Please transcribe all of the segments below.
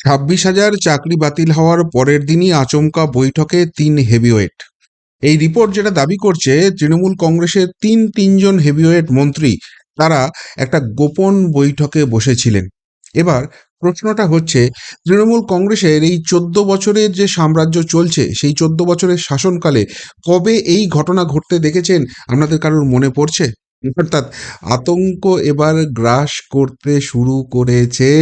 ছাব্বিশ হাজার চাকরি বাতিল হওয়ার পরের দিনই আচমকা বৈঠকে তিন হেভিওয়েট। এই রিপোর্ট যেটা দাবি করছে, তৃণমূল কংগ্রেসের তিন তিনজন হেভিওয়েট মন্ত্রী, তারা একটা গোপন বৈঠকে বসেছিলেন। এবার প্রশ্নটা হচ্ছে, তৃণমূল কংগ্রেসের এই চোদ্দ বছরের যে সাম্রাজ্য চলছে, সেই চোদ্দ বছরের শাসনকালে কবে এই ঘটনা ঘটতে দেখেছেন? আপনাদের কারোর মনে পড়ছে? অর্থাৎ আতঙ্ক এবার গ্রাস করতে শুরু করেছে।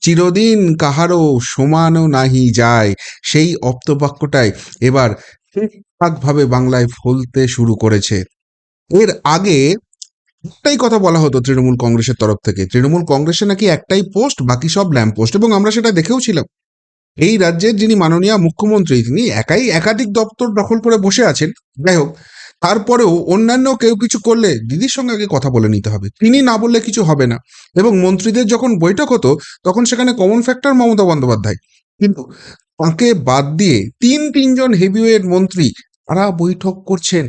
চিরদিন কাহারও সমানও নাহি যায়। সেই অপ্তবাক্যটাই এবার ঠিকঠাকভাবে বাংলায় ফলতে শুরু করেছে। এর আগে একটাই কথা বলা হতো তৃণমূল কংগ্রেসের তরফ থেকে। তৃণমূল কংগ্রেসে নাকি একটাই পোস্ট, বাকি সব ল্যাম্প পোস্ট এবং আমরা সেটা দেখেও ছিলাম। এই রাজ্যের যিনি মাননীয় মুখ্যমন্ত্রী, তিনি একাই একাধিক দপ্তর দখল করে বসে আছেন। যাই হোক, তারপরেও অন্যান্য কেউ কিছু করলে দিদির সঙ্গে আগে কথা বলে নিতে হবে। তিনি না বললে কিছু হবে না। এবং মন্ত্রীদের যখন বৈঠক হতো, তখন সেখানে কমন ফ্যাক্টর মমতা বন্দ্যোপাধ্যায়। কিন্তু তাকে বাদ দিয়ে তিন তিনজন হেভিওয়েট মন্ত্রী তারা বৈঠক করছেন।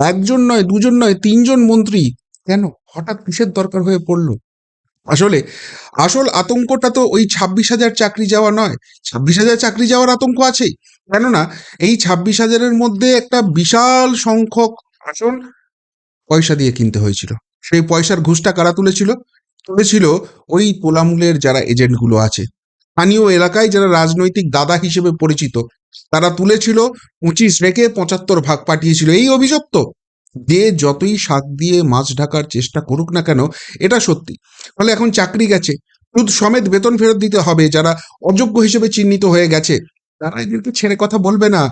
একজন নয়, দুজন নয়, তিনজন মন্ত্রী কেন? হঠাৎ কিসের দরকার হয়ে পড়ল? আসলে, আসল আতঙ্কটা তো ওই ছাব্বিশ হাজার চাকরি যাওয়া নয়। ছাব্বিশ হাজার চাকরি যাওয়ার আতঙ্ক আছেই। কেননা, এই ছাব্বিশ হাজারের মধ্যে একটা বিশাল সংখ্যক আসন পয়সা দিয়ে কিনতে হয়েছিল। সেই পয়সার ঘুষটা কারা তুলেছিল? তুলেছিল ওই তোলামূলের যারা এজেন্টগুলো আছে। স্থানীয় এলাকায় যারা রাজনৈতিক দাদা হিসেবে পরিচিত, তারা তুলেছিল পঁচিশ রেখে পঁচাত্তর ভাগ পাঠিয়েছিল। এই অভিযোগ তো। যে যতই শাক দিয়ে মাছ ঢাকার চেষ্টা করুক না কেন, এটা সত্যি। ফলে এখন চাকরি গেছে। সুদ সমেত বেতন ফেরত দিতে হবে। যারা অযোগ্য হিসেবে চিহ্নিত হয়ে গেছে, তারা এদেরকে ছেড়ে কথা বলবে না।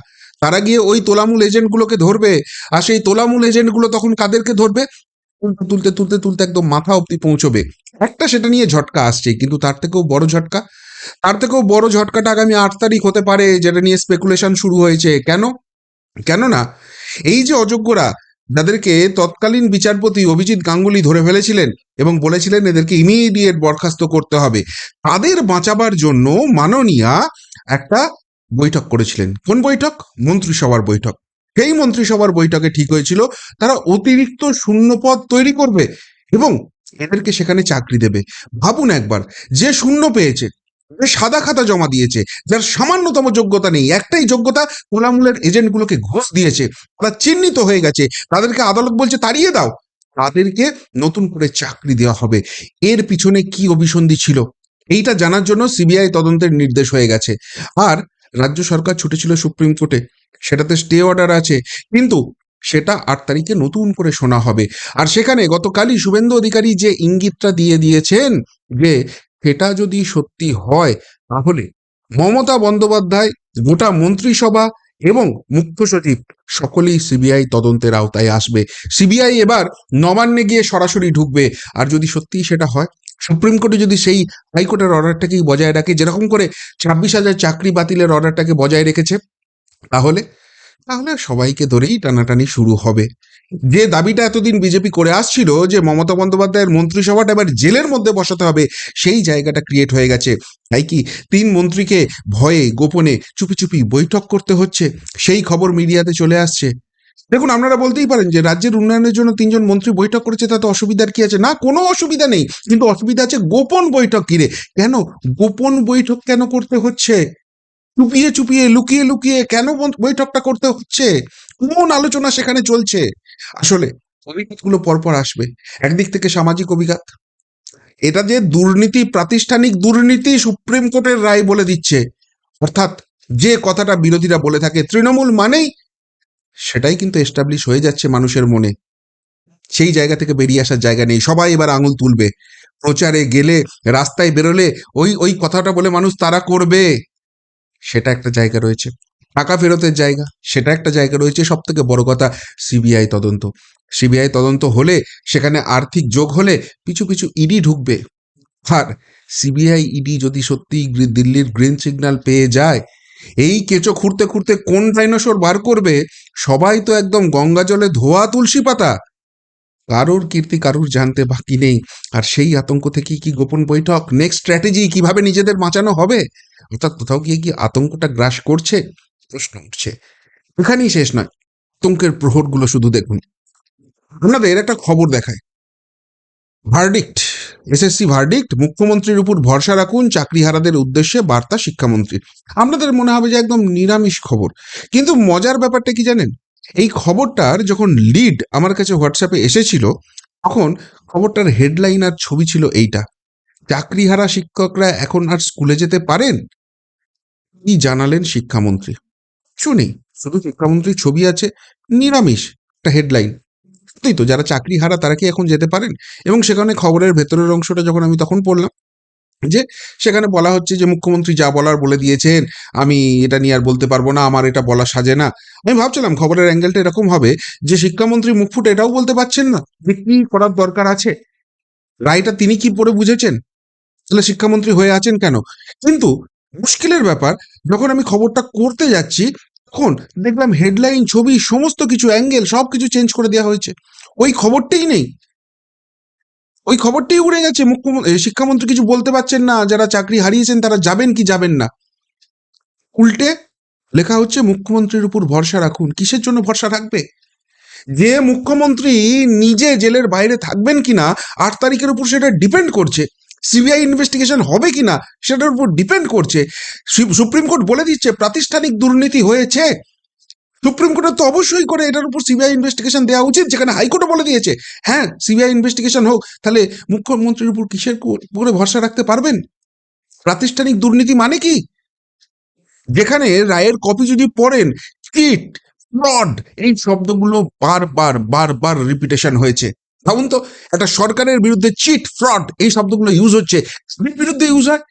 তারা গিয়ে ওই তোলামূল এজেন্টগুলোকে ধরবে। আর সেই তোলামূল এজেন্টগুলো তখন কাদেরকে ধরবে? তুলতে তুলতে তুলতে তুলতে একদম মাথা অব্দি পৌঁছবে। একটা সেটা নিয়ে ঝটকা আসছে, কিন্তু তার থেকেও বড় ঝটকা। তার থেকেও বড় ঝটকাটা আগামী আট তারিখ হতে পারে, যেটা নিয়ে স্পেকুলেশন শুরু হয়েছে। কেন? কেননা, এই যে অযোগ্যরা যাদেরকে তৎকালীন বিচারপতি অভিজিৎ গাঙ্গুলি ধরে ফেলেছিলেন এবং বলেছিলেন এদেরকে ইমিডিয়েট বরখাস্ত করতে হবে। তাদের বাঁচাবার জন্য মাননীয়া একটা বৈঠক করেছিলেন। কোন বৈঠক? মন্ত্রিসভার বৈঠক। সেই মন্ত্রিসভার বৈঠকে ঠিক হয়েছিল, তারা অতিরিক্ত শূন্যপদ তৈরি করবে এবং এদেরকে সেখানে চাকরি দেবে। ভাবুন একবার, যে শূন্য পেয়েছে সাদা খাতা জমা দিয়েছে, যার সামান্যতম যোগ্যতা নেই, একটাই যোগ্যতা তোলামূলের এজেন্টগুলোকে ঘুষ দিয়েছে, তারা চিহ্নিত হয়ে গেছে, তাদেরকে আদালত বলছে তাড়িয়ে দাও, তাদেরকে নতুন করে চাকরি দেওয়া হবে। এর পিছনে কি অভিসন্ধি ছিল? এইটা জানার জন্য সিবিআই তদন্তের নির্দেশ হয়ে গেছে। আর রাজ্য সরকার ছুটেছিল সুপ্রিম কোর্টে, সেটাতে স্টে অর্ডার আছে, কিন্তু সেটা আট তারিখে নতুন করে শোনা হবে। আর সেখানে গতকালই শুভেন্দু অধিকারী যে ইঙ্গিতটা দিয়ে দিয়েছেন যে সেটা যদি সত্যি হয়, তাহলে মমতা বন্দ্যোপাধ্যায়, গোটা মন্ত্রিসভা এবং মুখ্য সচিব সকলেই সিবিআই তদন্তের আওতায় আসবে। সিবিআই এবার নবান্নে গিয়ে সরাসরি ঢুকবে। আর যদি সত্যিই সেটা হয়, সুপ্রিম কোর্টে যদি সেই হাইকোর্টের অর্ডারটাকেই বজায় রাখে, যেরকম করে ছাব্বিশ হাজার চাকরি বাতিলের অর্ডারটাকে বজায় রেখেছে, তাহলে তাহলে সবাইকে ধরেই টানাটানি শুরু হবে। যে দাবিটা এতদিন বিজেপি করে আসছিল যে মমতা বন্দ্যোপাধ্যায়ের মন্ত্রিসভাটা এবার জেলের মধ্যে বসাতে হবে, সেই জায়গাটা ক্রিয়েট হয়ে গেছে। তাই কি তিন মন্ত্রীকে ভয়ে, গোপনে চুপি চুপি বৈঠক করতে হচ্ছে? সেই খবর মিডিয়াতে চলে আসছে। দেখুন, আপনারা বলতেই পারেন যে রাজ্যের উন্নয়নের জন্য তিনজন মন্ত্রী বৈঠক করেছে, তাতে অসুবিধার কি আছে? না, কোনো অসুবিধা নেই, কিন্তু অসুবিধা আছে গোপন বৈঠক কিরে কেন? গোপন বৈঠক কেন করতে হচ্ছে? চুপিয়ে চুপিয়ে, লুকিয়ে লুকিয়ে কেন বৈঠকটা করতে হচ্ছে? কোন আলোচনা সেখানে চলছে? আসলে অভিঘাতগুলো পরপর আসবে। একদিক থেকে সামাজিক অভিঘাত এটা যে দুর্নীতি, প্রাতিষ্ঠানিক দুর্নীতি সুপ্রিম কোর্টের রায় বলে দিচ্ছে, অর্থাৎ যে কথাটা বিরোধীরা বলে থাকে, তৃণমূল মানেই সেটাই কিন্তু এস্টাবলিশ হয়ে যাচ্ছে মানুষের মনে। সেই জায়গা থেকে বেরিয়ে আসার জায়গা নেই। সবাই এবার আঙুল তুলবে। প্রচারে গেলে, রাস্তায় বেরোলে ওই ওই কথাটা বলে মানুষ তারা করবে। সেটা একটা জায়গা রয়েছে। টাকা ফেরতের জায়গা, সেটা একটা জায়গা রয়েছে সব থেকে বড় কথা সিবিআই তদন্ত। সিবিআই তদন্ত হলে সেখানে আর্থিক যোগ হলে পিছু পিছু ইডি ঢুকবে। আর সিবিআই ইডি যদি সত্যি দিল্লির গ্রিন সিগন্যাল পেয়ে যায়, এই কেঁচো খুঁড়তে খুঁড়তে কোন ডাইনোসর বার করবে, সবাই তো একদম গঙ্গা জলে ধোয়া তুলসী পাতা। কারোর কীর্তি কারোর জানতে বাকি নেই। আর সেই আতঙ্ক থেকে কি গোপন বৈঠক? নেক্সট স্ট্র্যাটেজি কীভাবে নিজেদের বাঁচানো হবে? অর্থাৎ কোথাও গিয়ে কি আতঙ্কটা গ্রাস করছে? প্রশ্ন উঠছে। এখানেই শেষ নয়। আতঙ্কের প্রহরগুলো শুধু দেখুন। আপনাদের একটা খবর দেখায় ভার্ডিক্ট এসএসসি ভার্ডিক্ট মুখ্যমন্ত্রীর উপর ভরসা রাখুন চাকরিহারাদের উদ্দেশ্যে বার্তা শিক্ষামন্ত্রী আপনাদের মনে হবে যে একদম নিরামিষ খবর। কিন্তু মজার ব্যাপারটা কি জানেন? এই খবরটার যখন লিড আমার কাছে হোয়াটসঅ্যাপে এসেছিল, তখন খবরটার হেডলাইন আর ছবি ছিল এইটা। চাকরিহারা শিক্ষকরা এখন আর স্কুলে যেতে পারেন? কি জানালেন শিক্ষামন্ত্রী? শুনি শুধু শিক্ষামন্ত্রীর ছবি আছে, নিরামিষ একটা হেডলাইন সত্যিই তো, যারা চাকরি হারা তারা কি এখন যেতে পারেন? এবং সেখানে খবরের ভেতরের অংশটা যখন আমি তখন পড়লাম, যে সেখানে বলা হচ্ছে যে মুখ্যমন্ত্রী যা বলার বলে দিয়েছেন, আমি এটা নিয়ে আর বলতে পারব না, আমার এটা বলা সাজে না। আমি ভাবছিলাম খবরের অ্যাঙ্গেলটা এরকম হবে যে শিক্ষামন্ত্রী মুখ ফুটে এটাও বলতে পারছেন না যে কি করার দরকার আছে। রায়টা তিনি কি পড়ে বুঝেছেন? তাহলে শিক্ষামন্ত্রী হয়ে আছেন কেন? কিন্তু মুশকিলের ব্যাপার, যখন আমি খবরটা করতে যাচ্ছি, তখন দেখলাম হেডলাইন ছবি, সমস্ত কিছু অ্যাঙ্গেল সব কিছু চেঞ্জ করে দেওয়া হয়েছে। ওই খবরটাই নেই। ওই খবরটাই উড়ে গেছে। মুখ্যমন্ত্রী শিক্ষামন্ত্রী কিছু বলতে পারছেন না। যারা চাকরি হারিয়েছেন, তারা যাবেন কি যাবেন না। উল্টে লেখা হচ্ছে, মুখ্যমন্ত্রীর উপর ভরসা রাখুন। কিসের জন্য ভরসা রাখবে যে মুখ্যমন্ত্রী নিজে জেলের বাইরে থাকবেন কিনা, আট তারিখের উপর সেটা ডিপেন্ড করছে। সিবিআই ইনভেস্টিগেশন হবে কি না সেটার উপর ডিপেন্ড করছে। সুপ্রিম কোর্ট বলে দিচ্ছে, প্রাতিষ্ঠানিক দুর্নীতি হয়েছে। সুপ্রিম কোর্টের তো অবশ্যই করে এটার উপর সিবিআই ইনভেস্টিগেশন দেওয়া উচিত, যেখানে হাইকোর্টও বলে দিয়েছে হ্যাঁ সিবিআই ইনভেস্টিগেশন হোক, তাহলে মুখ্যমন্ত্রীর উপর কিসের উপরে ভরসা রাখতে পারবেন? প্রাতিষ্ঠানিক দুর্নীতি মানে কি? যেখানে রায়ের কপি যদি পড়েন চিট ফ্রড, এই শব্দগুলো বারবার বারবার রিপিটেশন হয়েছে। ভাবুন তো, একটা সরকারের বিরুদ্ধে চিট ফ্রড এই শব্দগুলো ইউজ হচ্ছে। বিরুদ্ধে ইউজ হয়?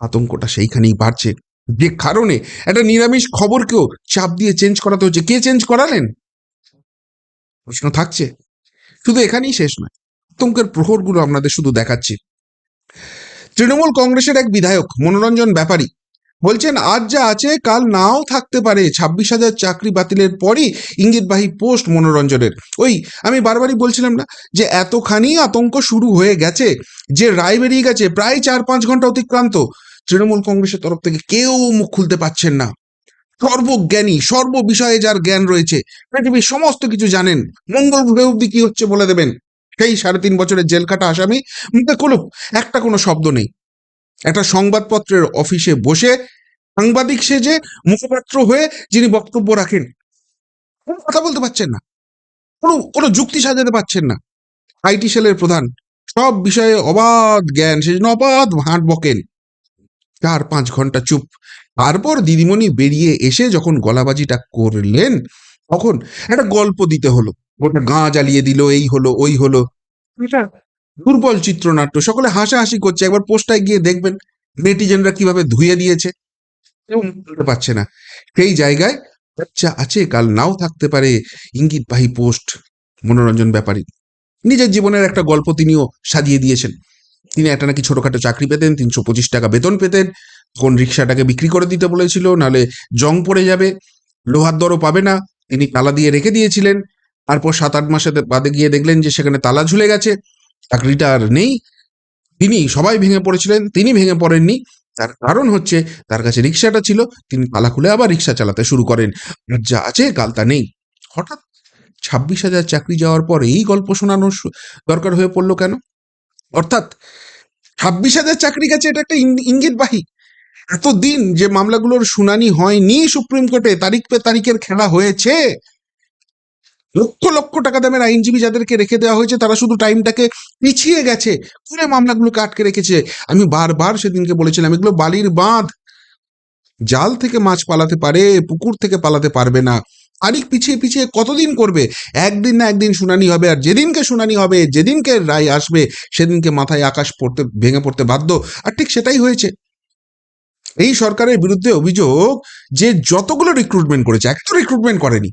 আতঙ্কটা সেইখানেই বাড়ছে। যে কারণে একটা নিরামিষ খবরকেও চাপ দিয়ে চেঞ্জ করাতে হচ্ছে। কে চেঞ্জ করালেন? প্রশ্ন থাকছে। শুধু এখানেই শেষ নয়, আতঙ্কের প্রহরগুলো আপনাদের শুধু দেখাচ্ছি। তৃণমূল কংগ্রেসের এক বিধায়ক, মনোরঞ্জন ব্যাপারী বলছেন, আজ যা আছে, কাল নাও থাকতে পারে। ছাব্বিশ হাজার চাকরি বাতিলের পরই ইঙ্গিতবাহী পোস্ট মনোরঞ্জনের। ওই, আমি বারবারই বলছিলাম না যে, এতখানি আতঙ্ক শুরু হয়ে গেছে যে, রায় বেরিয়ে গেছে প্রায় চার পাঁচ ঘণ্টা অতিক্রান্ত। তৃণমূল কংগ্রেসের তরফ থেকে কেউ মুখ খুলতে পারছেন না। সর্বজ্ঞানী সর্ব বিষয়ে যার জ্ঞান রয়েছে, পৃথিবীর সমস্ত কিছু জানেন। মঙ্গল গ্রহে অব্দি কি হচ্ছে বলে দেবেন? সেই সাড়ে তিন বছরের জেল কাটা আসামি, মুখে কলুপ একটা কোনো শব্দ নেই। একটা সংবাদপত্রের অফিসে বসে সাংবাদিক সেজে মুখপাত্র হয়ে যিনি বক্তব্য রাখেন, কোনো কথা বলতে পারছেন না। কোনো কোনো যুক্তি সাজাতে পারছেন না। আইটি সেলের প্রধান সব বিষয়ে অবাধ জ্ঞান সেজন্য অবাধ হাঁট বকেন। চার পাঁচ ঘণ্টা চুপ। তারপর দিদিমণি বেরিয়ে এসে যখন গলাবাজিটা করলেন, তখন একটা গল্প দিতে হলো। গোটা গাঁ জ্বালিয়ে দিল, এই হলো, ওই হলো। দুর্বল চিত্রনাট্য, সকলে হাসাহাসি করছে, একবার পোস্টায় গিয়ে দেখবেন নেটিজেনরা কীভাবে ধুয়ে দিয়েছে কেউ খুলতে পারছে না। সেই জায়গায় বাচ্চা আছে, কাল নাও থাকতে পারে ইঙ্গিতবাহী পোস্ট, মনোরঞ্জন ব্যাপারী। নিজের জীবনের একটা গল্প তিনিও সাজিয়ে দিয়েছেন। তিনি একটা নাকি ছোটখাটো চাকরি পেতেন, তিনশো পঁচিশ টাকা বেতন পেতেন, কোন রিক্সাটাকে বিক্রি করে দিতে বলেছিল, নাহলে জং পড়ে যাবে, লোহার দরও পাবে না, তিনি তালা দিয়ে রেখে দিয়েছিলেন, তারপর সাত আট মাসে বাদে গিয়ে দেখলেন যে সেখানে তালা ঝুলে গেছে চাকরিটা আর নেই। তিনি সবাই ভেঙে পড়েছিলেন, তিনি ভেঙে পড়েননি। তার কারণ হচ্ছে, তার কাছে রিক্সাটা ছিল, তিনি তালা খুলে আবার রিক্সা চালাতে শুরু করেন। আর যা আছে কাল তা নেই। হঠাৎ ছাব্বিশ হাজার চাকরি যাওয়ার পর এই গল্প শোনানোর দরকার হয়ে পড়ল কেন? অর্থাৎ ছাব্বিশ হাজার চাকরি গেছে এটা একটা ইং- ইঙ্গিতবাহী। এতদিন যে মামলাগুলোর শুনানি হয়নি সুপ্রিম কোর্টে, তারিখ পে তারিখের খেলা হয়েছে। লক্ষ লক্ষ টাকা দামের আইনজীবী যাদেরকে রেখে দেওয়া হয়েছে, তারা শুধু টাইমটাকে পিছিয়ে গেছে। করে মামলাগুলোকে আটকে রেখেছে। আমি বারবার সেদিনকে বলেছিলাম, এগুলো বালির বাঁধ। জাল থেকে মাছ পালাতে পারে, পুকুর থেকে পালাতে পারবে না। তারিখ পিছিয়ে পিছিয়ে কতদিন করবে? একদিন না একদিন শুনানি হবে, আর যেদিনকে শুনানি হবে, যেদিনকে রায় আসবে, সেদিনকে মাথায় আকাশ পড়তে, ভেঙে পড়তে বাধ্য। আর ঠিক সেটাই হয়েছে। এই সরকারের বিরুদ্ধে অভিযোগ যে যতগুলো রিক্রুটমেন্ট করেছে, এক তো রিক্রুটমেন্ট করেনি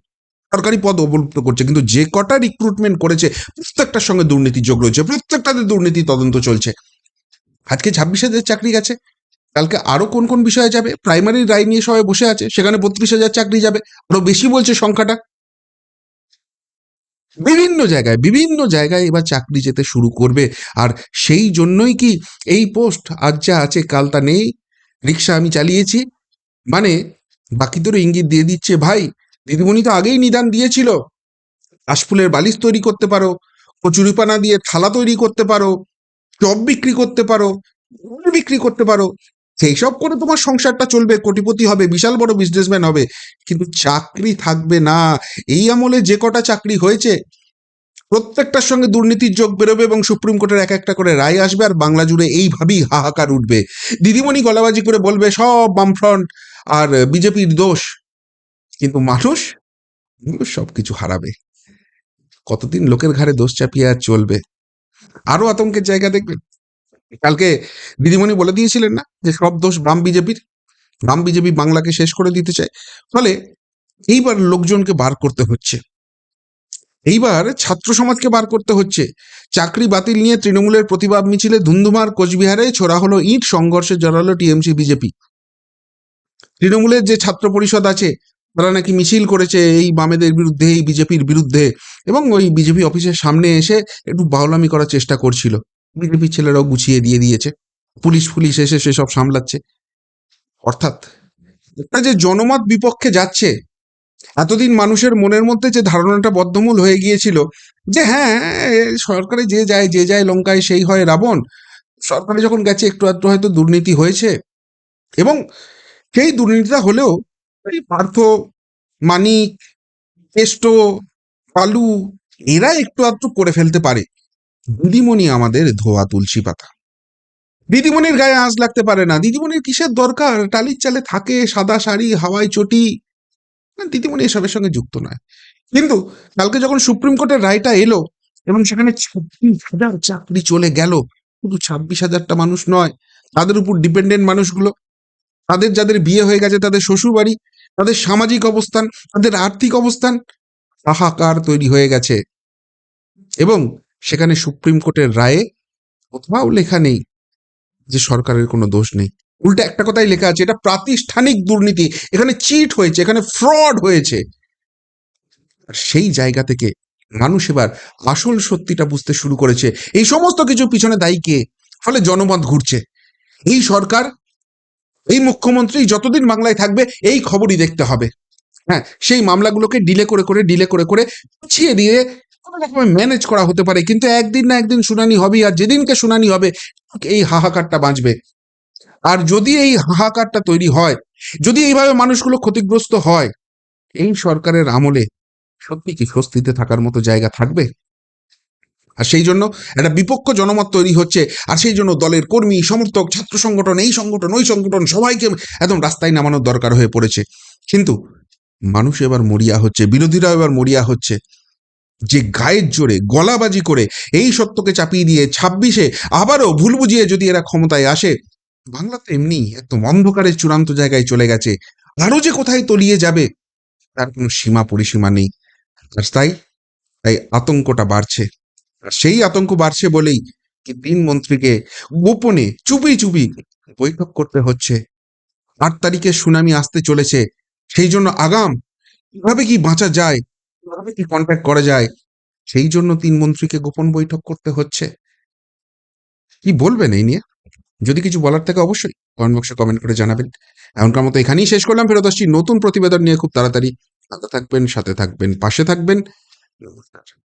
সরকারি পদ অবলুপ্ত করছে, কিন্তু যে কটা রিক্রুটমেন্ট করেছে, প্রত্যেকটার সঙ্গে দুর্নীতি যোগ রয়েছে, প্রত্যেকটাতে দুর্নীতি তদন্ত চলছে। আজকে ছাব্বিশ হাজার চাকরি গেছে, কালকে আরও কোন কোন বিষয়ে যাবে? প্রাইমারি রায় নিয়ে সবাই বসে আছে, সেখানে বত্রিশ হাজার চাকরি যাবে, আরও বেশি বলছে সংখ্যাটা। বিভিন্ন জায়গায় বিভিন্ন জায়গায় এবার চাকরি যেতে শুরু করবে, আর সেই জন্যই কি এই পোস্ট আজ যা আছে, কাল তা নেই? রিক্সা আমি চালিয়েছি মানে বাকিদেরও ইঙ্গিত দিয়ে দিচ্ছে, ভাই দিদিমণি তো আগেই নিদান দিয়েছিল। কাশফুলের বালিশ তৈরি করতে পারো, কচুরিপানা দিয়ে থালা তৈরি করতে পারো, চপ বিক্রি করতে পারো বিক্রি করতে পারো সেই সব করে তোমার সংসারটা চলবে, কোটিপতি হবে, বিশাল বড় বিজনেসম্যান হবে। কিন্তু চাকরি থাকবে না। এই আমলে যে কটা চাকরি হয়েছে, প্রত্যেকটার সঙ্গে দুর্নীতির যোগ বেরোবে এবং সুপ্রিম কোর্টের এক একটা করে রায় আসবে আর বাংলা জুড়ে এইভাবেই হাহাকার উঠবে। দিদিমণি গলাবাজি করে বলবে, সব বামফ্রন্ট আর বিজেপির দোষ। কিন্তু মানুষ মানুষ সবকিছু হারাবে। কতদিন লোকের ঘাড়ে দোষ চাপিয়ে আর চলবে? আরও আতঙ্কের জায়গা দেখবেন। কালকে দিদিমণি বলে দিয়েছিলেন না যে, সব দোষ বাম বিজেপির। বাম বিজেপি বাংলাকে শেষ করে দিতে চায়। ফলে এইবার লোকজনকে বার করতে হচ্ছে। এইবার ছাত্র সমাজকে বার করতে হচ্ছে। চাকরি বাতিল নিয়ে তৃণমূলের প্রতিবাদ মিছিলে ধুন্ধুমার কোচবিহারে ছোড়া হলো ইট, সংঘর্ষে জড়ালো টিএমসি, বিজেপি। তৃণমূলের যে ছাত্র পরিষদ আছে তারা নাকি মিছিল করেছে এই বামেদের বিরুদ্ধে, এই বিজেপির বিরুদ্ধে। এবং ওই বিজেপি অফিসের সামনে এসে একটু বাউলামি করার চেষ্টা করছিল। বিজেপির ছেলেরাও গুছিয়ে দিয়ে দিয়েছে। পুলিশ ফুলিশ এসে সেসব সামলাচ্ছে। অর্থাৎ একটা যে জনমত বিপক্ষে যাচ্ছে, এতদিন মানুষের মনের মধ্যে যে ধারণাটা বদ্ধমূল হয়ে গিয়েছিল যে হ্যাঁ সরকারে যে যায় যে যায় লঙ্কায় সেই হয় রাবণ। সরকারে যখন গেছে, একটু আধটু হয়তো দুর্নীতি হয়েছে। এবং সেই দুর্নীতিটা হলেও পার্থ, মানিক কেষ্ট পালু, এরা একটু আধটু করে ফেলতে পারে। দিদিমণি আমাদের ধোয়া তুলসী পাতা। দিদিমণির গায়ে আঁচ লাগতে পারে না। দিদিমণির কিসের দরকার? টালির চালে থাকে সাদা শাড়ি হাওয়াই চটি। দিদিমণি এসবের সঙ্গে যুক্ত নয়। কিন্তু কালকে যখন সুপ্রিম কোর্টের রায়টা এলো এবং সেখানে ছাব্বিশ হাজার চাকরি চলে গেল, শুধু ছাব্বিশ হাজারটা মানুষ নয়, তাদের উপর ডিপেন্ডেন্ট মানুষগুলো, তাদের যাদের বিয়ে হয়ে গেছে, তাদের শ্বশুর বাড়ি তাদের সামাজিক অবস্থান, তাদের আর্থিক অবস্থান হাহাকার তৈরি হয়ে গেছে। এবং সেখানে সুপ্রিম কোর্টের রায়ে কোথাও লেখা নেই যে সরকারের কোনো দোষ নেই। উল্টে একটা কথাই লেখা আছে, এটা প্রাতিষ্ঠানিক দুর্নীতি। এখানে চিট হয়েছে, এখানে ফ্রড হয়েছে। আর সেই জায়গা থেকে মানুষ এবার আসল সত্যিটা বুঝতে শুরু করেছে। এই সমস্ত কিছু পিছনে দায়ী কে? ফলে জনমত ঘুরছে। এই সরকার এই মুখ্যমন্ত্রী যতদিন বাংলায় থাকবে, এই খবরই দেখতে হবে। হ্যাঁ সেই মামলাগুলোকে ডিলে করে করে, ডিলে করে করে পিছিয়ে দিয়ে কোনো রকমে ম্যানেজ করা হতে পারে। কিন্তু একদিন না একদিন শুনানি হবে আর যেদিনকে শুনানি হবে, এই হাহাকারটা বাঁচবে। আর যদি এই হাহাকারটা তৈরি হয়, যদি এইভাবে মানুষগুলো ক্ষতিগ্রস্ত হয়, এই সরকারের আমলে সত্যি কি স্বস্তিতে থাকার মতো জায়গা থাকবে? আর সেই জন্য একটা বিপক্ষ জনমত তৈরি হচ্ছে। আর সেই জন্য দলের কর্মী, সমর্থক, ছাত্র সংগঠন, এই সংগঠন, ওই সংগঠন সবাইকে একদম রাস্তায় নামানোর দরকার হয়ে পড়েছে। কিন্তু মানুষ এবার মরিয়া হচ্ছে, বিরোধীরাও এবার মরিয়া হচ্ছে। যে গায়ের জোরে, গলাবাজি করে এই সত্যকে চাপিয়ে দিয়ে ছাব্বিশে আবারও ভুল বুঝিয়ে যদি এরা ক্ষমতায় আসে বাংলা তো এমনি একদম অন্ধকারের চূড়ান্ত জায়গায় চলে গেছে। আরও যে কোথায় তলিয়ে যাবে, তার কোনো সীমা পরিসীমা নেই। আর তাই তাই আতঙ্কটা বাড়ছে। সেই আতঙ্ক বাড়ছে বলেই কি তিন মন্ত্রীকে গোপনে চুপি চুপি বৈঠক করতে হচ্ছে। আট তারিখে সুনামি আসতে চলেছে। সেই জন্য আগাম কীভাবে কি বাঁচা যায়, কীভাবে কি কন্ট্যাক্ট করা যায়, সেই জন্য তিন মন্ত্রীকে গোপন বৈঠক করতে হচ্ছে। কি বলবেন এই নিয়ে? যদি কিছু বলার থাকে অবশ্যই কমেন্ট বক্সে কমেন্ট করে জানাবেন। এমনকার মতো এখানেই শেষ করলাম। ফেরত আসছি নতুন প্রতিবেদন নিয়ে। খুব তাড়াতাড়ি সাথে থাকবেন সাথে থাকবেন, পাশে থাকবেন। নমস্কার।